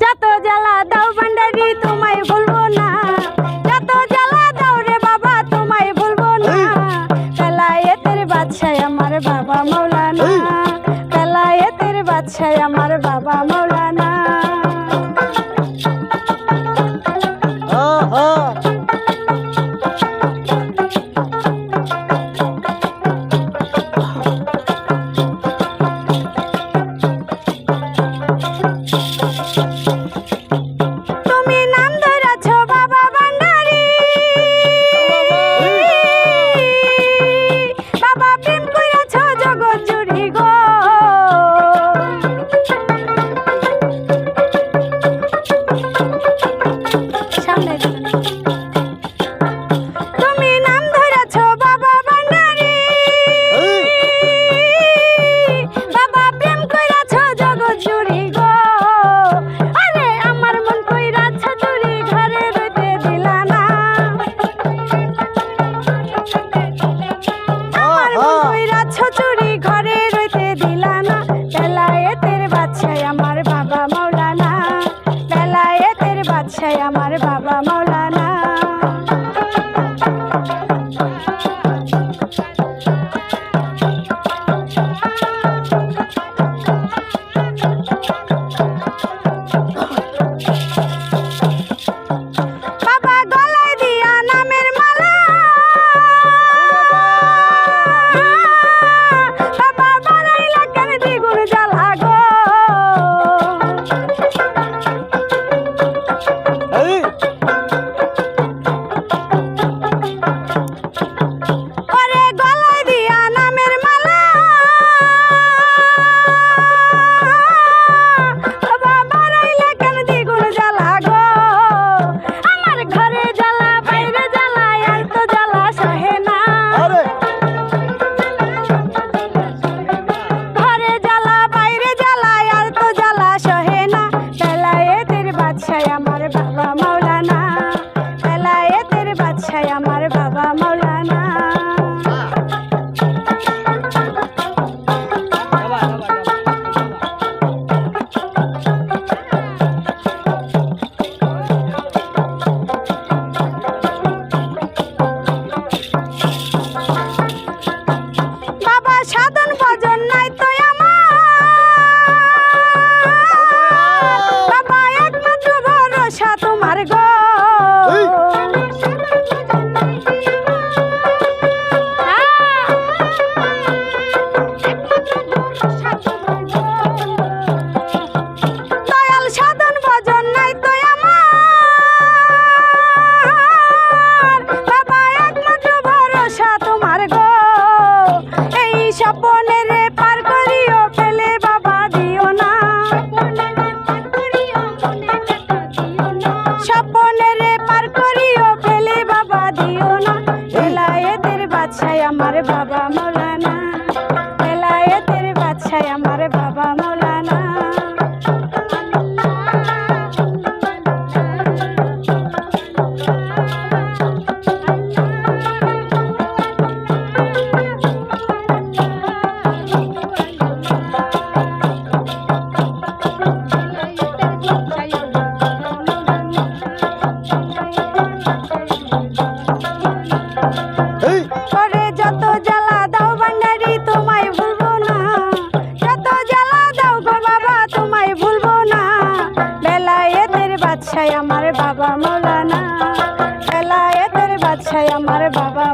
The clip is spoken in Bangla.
যত জ্বালা দাও ভান্ডারি তোমায় বল ভালো লাগবে না 拜拜了。বাদশায় আমার বাবা আমার বাবা মৌলানা খেলায় তোর বাদশাহ আমার বাবা